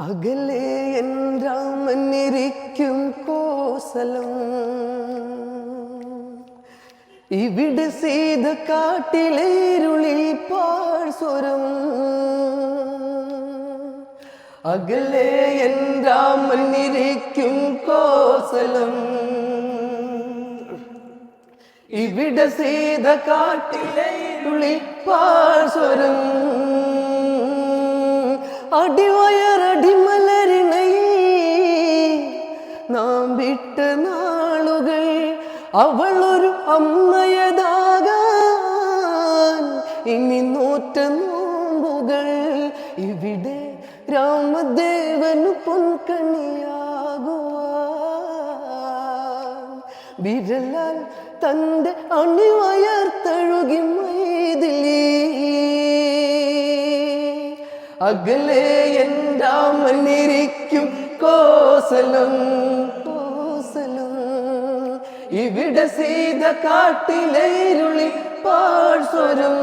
അകലെ എൻ രാമനിരിക്കും കോസലം. ഇവിടെ സീത കാട്ടിലേരുളി പാഴ്സ്വരം അകലെ എൻ രാമനിരിക്കും കോസലം. ഇവിടെ സീത കാട്ടിലേരുളി പാഴ്സ്വരം അടിവയറടിമലരിണൈ. നാം വിട്ട നാളുകൾ അവളൊരു അമ്മയതാകാൻ. ഇനി നൂറ്റ നോമ്പുകൾ ഇവിടെ രാമദേവനു പൊൻകണിയാകുവാൻ വിരലാൽ തന്റെ അണിവയർത്തഴുകി അകലെ എൻ രാമനിരിക്കും കോസലം. കോസലം. ഇവിടെ സീത കാട്ടിലേരുളി പാഴ്സ്വരം.